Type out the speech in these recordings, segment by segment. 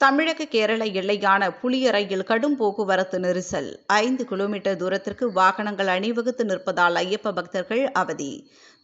தமிழக கேரள எல்லையான புளியரையில் கடும் போக்குவரத்து நெரிசல். ஐந்து கிலோமீட்டர் தூரத்திற்கு வாகனங்கள் அணிவகுத்து நிற்பதால் ஐயப்ப பக்தர்கள் அவதி.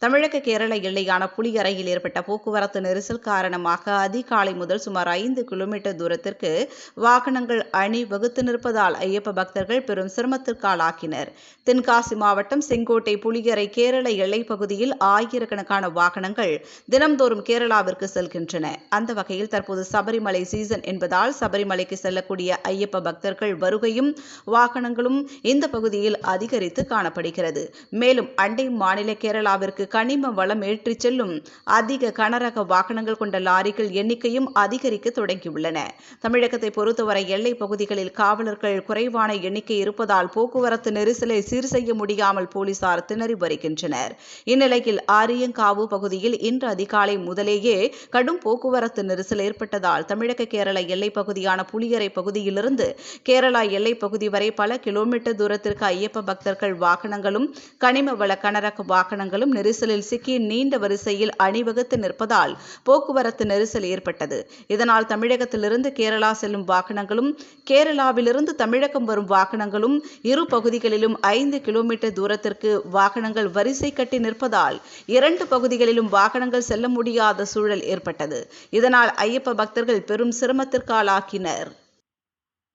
தமிழக கேரள எல்லையான புளியரையில் ஏற்பட்ட போக்குவரத்து நெரிசல் காரணமாக அதிகாலை முதல் சுமார் ஐந்து கிலோமீட்டர் தூரத்திற்கு வாகனங்கள் அணிவகுத்து நிற்பதால் ஐயப்ப பக்தர்கள் பெரும் சிரமத்திற்கு ஆளாக்கினர் தென்காசி மாவட்டம் செங்கோட்டை புளியரை கேரள எல்லைப் பகுதியில் ஆயிரக்கணக்கான வாகனங்கள் தினம்தோறும் கேரளாவிற்கு செல்கின்றன. அந்த வகையில் தற்போது சபரிமலை சீசன் என்பது இருப்பதால் சபரிமலைக்கு செல்லக்கூடிய ஐயப்ப பக்தர்கள் வருகையும் வாகனங்களும் இந்த பகுதியில் அதிகரித்து காணப்படுகிறது. மேலும் அண்டை மாநில கேரளாவிற்கு கனிம வளம் ஏற்றிச் செல்லும் அதிக கனரக வாகனங்கள் கொண்ட லாரிகள் எண்ணிக்கையும் அதிகரிக்க தொடங்கியுள்ளன. தமிழகத்தை பொறுத்தவரை எல்லை பகுதிகளில் காவலர்கள் குறைவான எண்ணிக்கை இருப்பதால் போக்குவரத்து நெரிசலை சீர் செய்ய முடியாமல் போலீசார் திணறி வருகின்றனர். இந்நிலையில் ஆரியங்காவு பகுதியில் இன்று அதிகாலை முதலேயே கடும் போக்குவரத்து நெரிசல் ஏற்பட்டதால் தமிழக கேரள எல்லைப் பகுதியான புலியரை பகுதியிலிருந்து கேரளா எல்லைப் பகுதி வரை பல கிலோமீட்டர் தூரத்திற்கு ஐயப்ப பக்தர்கள் வாகனங்களும் கனிம வள கனரக வாகனங்களும் நெரிசலில் சிக்கி நீண்ட வரிசையில் அணிவகுத்து நிற்பதால் போக்குவரத்து நெரிசல் ஏற்பட்டது. இதனால் தமிழகத்திலிருந்து கேரளா செல்லும் வாகனங்களும் கேரளாவிலிருந்து தமிழகம் வரும் வாகனங்களும் இரு பகுதிகளிலும் ஐந்து கிலோமீட்டர் தூரத்திற்கு வாகனங்கள் வரிசை கட்டி நிற்பதால் இரண்டு பகுதிகளிலும் வாகனங்கள் செல்ல முடியாத சூழல் ஏற்பட்டது. இதனால் ஐயப்ப பக்தர்கள் பெரும் சிரமத்திற்கு காலாக்கினர்.